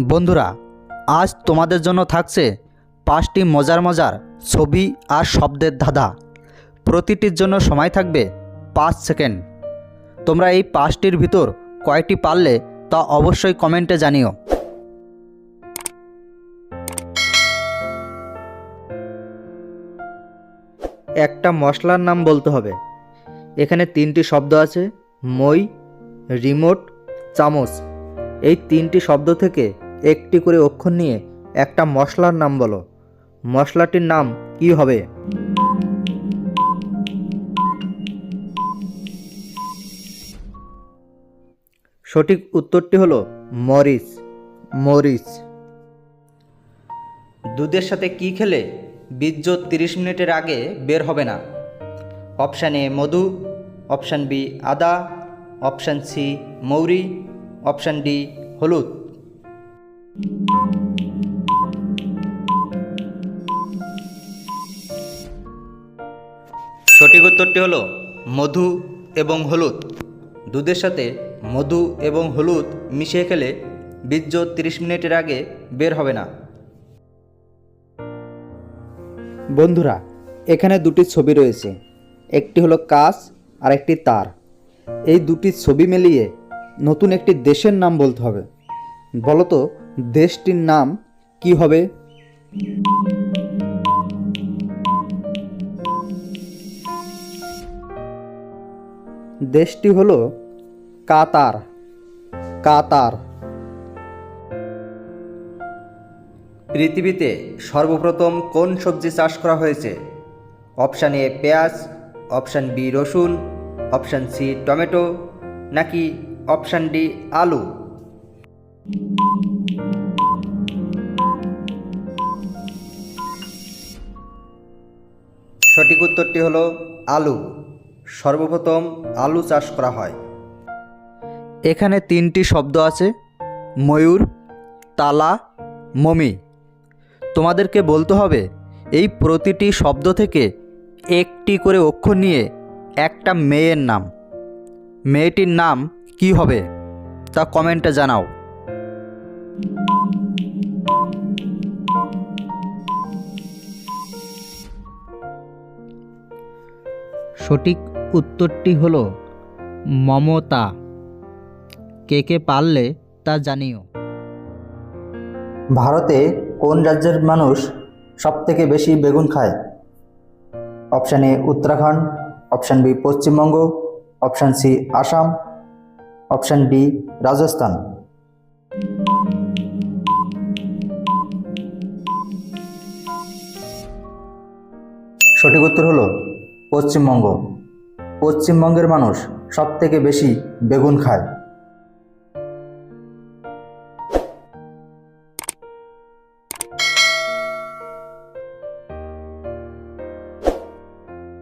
বন্ধুরা, আজ তোমাদের জন্য থাকছে পাঁচটি মজার মজার ছবি আর শব্দের ধাঁধা। প্রতিটির জন্য সময় থাকবে পাঁচ সেকেন্ড। তোমরা এই পাঁচটির ভিতর কয়টি পারলে তা অবশ্যই কমেন্টে জানিও। একটা মশলার নাম বলতে হবে। এখানে তিনটি শব্দ আছে, মই, রিমোট, চামচ। এই তিনটি শব্দ থেকে একটি করে অক্ষর নিয়ে একটা মশলার নাম বলো। মশলাটির নাম কি হবে? সঠিক উত্তরটি হলো মরিচ। মরিচ। দুধের সাথে কি খেলে বীর্য তিরিশ মিনিটের আগে বের হবে না? অপশান এ মধু, অপশান বি আদা, অপশান সি মৌরি, অপশান ডি হলুদ। সঠিক উত্তরটি হলো মধু এবং হলুদ। দুধের সাথে মধু এবং হলুদ মিশিয়ে খেলে বীর্য তিরিশ মিনিটের আগে বের হবে না। বন্ধুরা, এখানে দুটি ছবি রয়েছে। একটি হলো কাচ আর একটি তার। এই দুটি ছবি মিলিয়ে নতুন একটি দেশের নাম বলতে হবে। বলো তো দেশটির নাম কি হবে? দেশটি হলো কাতার। কাতার। পৃথিবীতে সর্বপ্রথম কোন সবজি চাষ করা হয়েছে? অপশান এ পেঁয়াজ, অপশান বি রসুন, অপশান সি টমেটো, নাকি অপশান ডি আলু? সঠিক উত্তরটি হলো আলু। সর্বপ্রথম আলু চাষ করা হয়। এখানে তিনটি শব্দ আছে, ময়ূর, তালা, মমি। তোমাদেরকে বলতে হবে, এই প্রতিটি শব্দ থেকে একটি করে অক্ষর নিয়ে একটা মেয়ের নাম। মেয়েটির নাম কি হবে তা কমেন্টে জানাও। সঠিক উত্তরটি হলো মমতা। কে কে পারলে তা জানিও। ভারতে কোন রাজ্যের মানুষ সবথেকে বেশি বেগুন খায়? Option A Uttarakhand, option B Paschimbanga, option C Assam, option D Rajasthan. সঠিক উত্তর হলো পশ্চিমবঙ্গ। পশ্চিমবঙ্গের মানুষ সবথেকে বেশি বেগুন খায়।